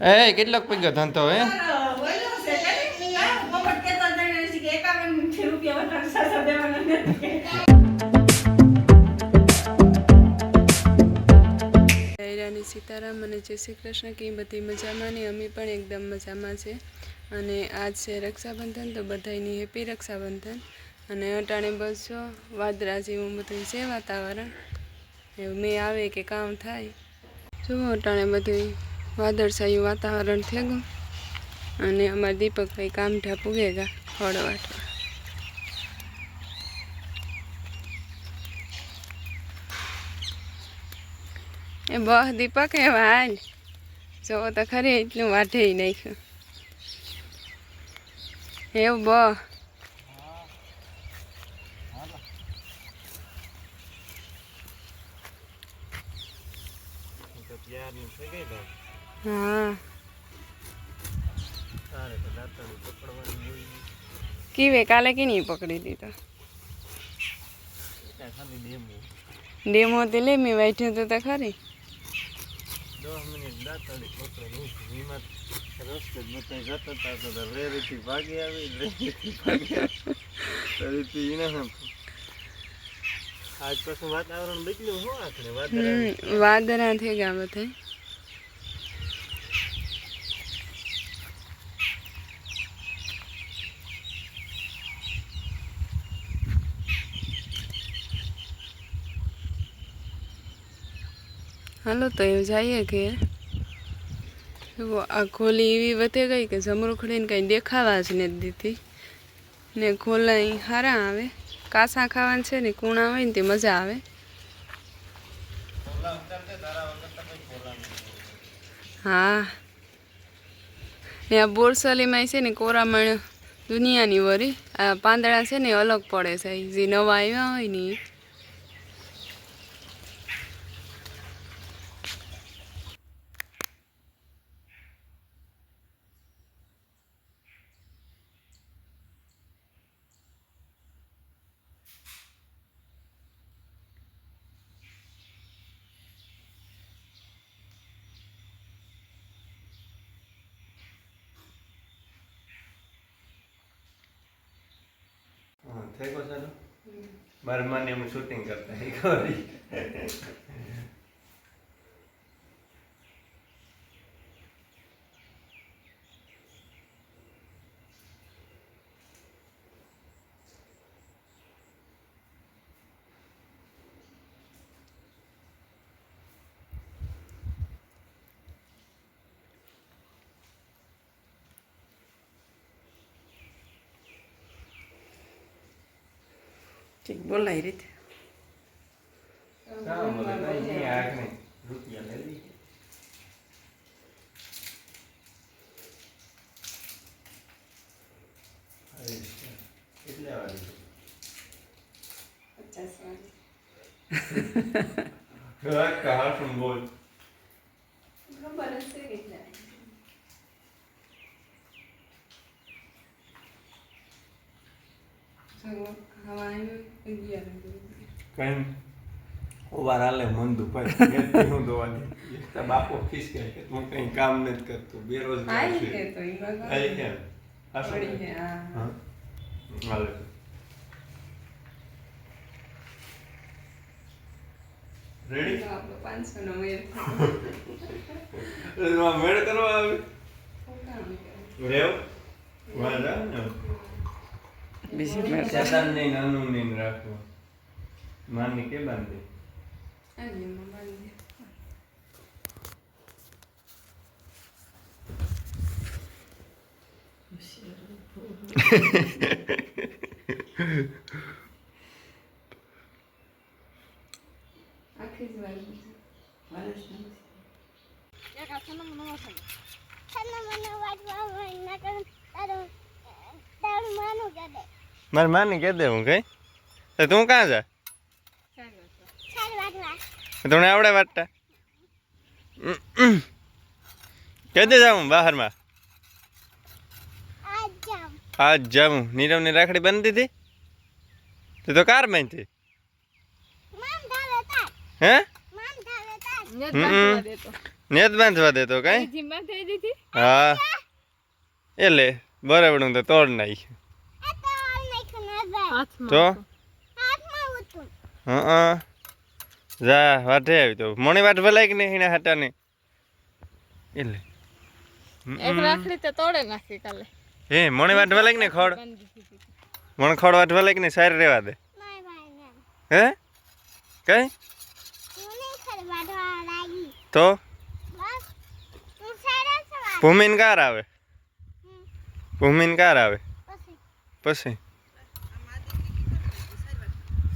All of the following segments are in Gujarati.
એ કેટલોક પગ્યો ધંધો હે? બોલ્યો છે કે આ પોપટ કહેતો જાણે છે કે 51 રૂપિયા વધારે સાસા દેવાના નથી રાની સીતારામ અને જય શ્રી કૃષ્ણ કે બધી મજામાં ને? અમે પણ એકદમ મજામાં છે. અને આજ છે રક્ષાબંધન, તો બધાની હેપી રક્ષાબંધન. અને અટાણે બસ વાદરા જેવું બધું છે વાતાવરણ. એવું મેં આવે કે કામ થાય. જુઓ અટાણે બધું વાદળછાયું વાતાવરણ થઈ ગયું. અને અમારા દીપકભાઈ કામઢા પૂગેગા ફળ વાટવા એ બહ દીપક એ હાલ જો તો ખરી, એટલું વાઢે નાખ્યું. એવું બહ. હા કીવે કાલે કી નહીં પકડી દીધો ડેમો તે લે મેં વાંચ્યું તો તો ખરી આજ પછી વાતાવરણ બદલ્યું શું આખરે વાદળ હમ વાદળા થઈ ગયા બધા હાલો, તો એવું જઈએ કે આ ખોલી એવી વધે ગઈ કે જમરૂખડીને કંઈ દેખાવા જ નથી દીધી. ને ખોલાઈ સારા આવે. કાસા ખાવાનું છે ને કૂણા હોય ને તે મજા આવે. હા. ને આ બોરસલીમાં છે ને કોરામણ દુનિયાની વરી. આ પાંદડા છે ને અલગ પડે છે. જે નવા આવ્યા હોય ને થઈ ગયો ચાલો મારે મને અમે શૂટિંગ કરતા ઠીક બોલાય રીતે. હા બોલે નહીં નહીં આગ નહીં રૂપિયા લઈ લઈએ આવી આવ્યું. કઈ ઓવાર હાલે મન દુખાય એટલે હું દોવા દે. તો બાપો ખીસકે કે હું કઈ કામ નથી કરતો બેરોજગાર આઈ છે. હાલે. રેડી પાંચસો નો મેળ. મેળ કરવા આવે? રેવ? વાંધા ને? બીજી મેળ શેતાન નહીં નાનું નહીં રાખવું માની કે બાંધે આજે એમાં બાંધી તારું તારું માનું વાર મારે માને કહી દે હું કઈ. તો તું ક્યાં જા? તું આવડે વાટતા. કહી દે જાઉં બહારમાં? આજ જાઉં. નીરવની રાખડી બનતી હતી તે તો કાર બાંધી. હે. નેત બાંધવા દેતો. કઈ? હા. એટલે બરાબર તો તોડ નાખ. તો? હા જા વાટે આવી તો. મણી વાટ ભલાય કે નહીં એના હાટાને? એટલે. એક રાખડી તો તોડે નાખી કાલે. હે મણી વાટ ભલાય કે ને ખડ. મણ ખડ વાટ ભલાય કે ને સારી રહેવા દે. હે? કઈ? તો ભૂમિન કાર આવે. ભૂમિન કાર આવે. પછી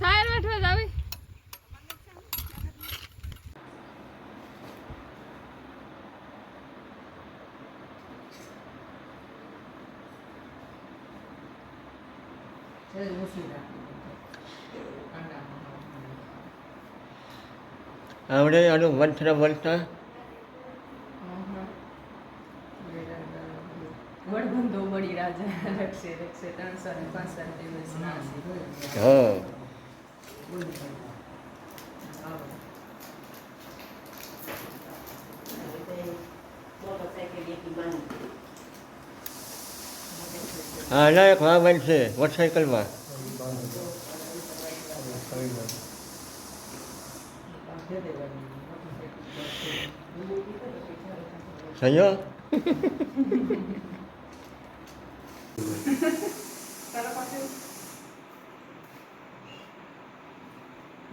સાયર વાટવા જ આવી આવડે આનું મંત્ર બોલતા વડબંધો મળી રાજા રક્ષે રક્ષે ત્રણસો ને પાંસઠ દિવસ હા. હા ના એક હા બનશે મોટરસાઇકલમાં સંયો?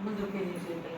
બધું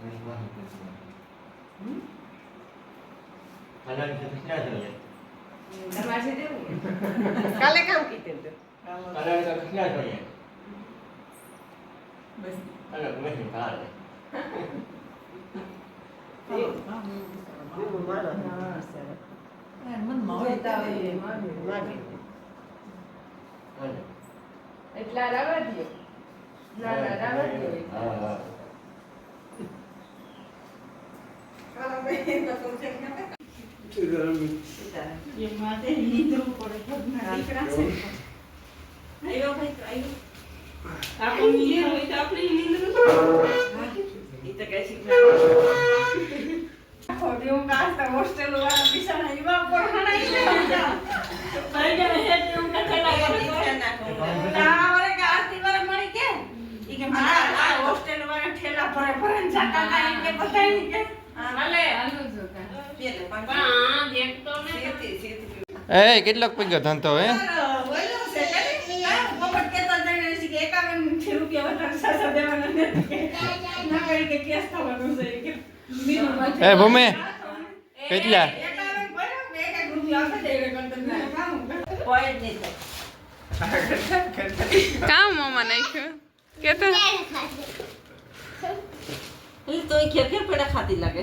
મનમાં હોય તો. આવે માગે એટલા રાવા દો ના ના રાવા દો એ છે આવ્યો ભાઈ તો આવ્યો આપણું હું કાસ્તા હોસ્ટેલ વાળા બિચારા એવા પઢાણાઈ ગયા ભાઈ ગયા હે તે હું કથા આ વાળે કે આરતી વાળે મળી કે? ઈ કે મારા આ હોસ્ટેલ વાળા ઠેલા ભરે ભરે ને જાતા હતા ઈ કે બધાય ઈ કે. હાલે. હાલો જો કા. એ કેટલોક પગ્યો ધંધો હે? બોલ્યો છે કે પોપટ કેતા જઈને છે કે એકાવન રૂપિયા વધારે સાસા દેવાના નથી ના કે કેસ થવાનું છે કે. એ ભૂમિ. કેટલા? કામ મમ્મા નાખ્યું? કે તો ઈ તો ખેર ખેર પેડા ખાતી લાગે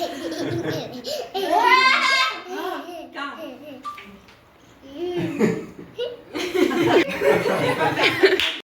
Evet.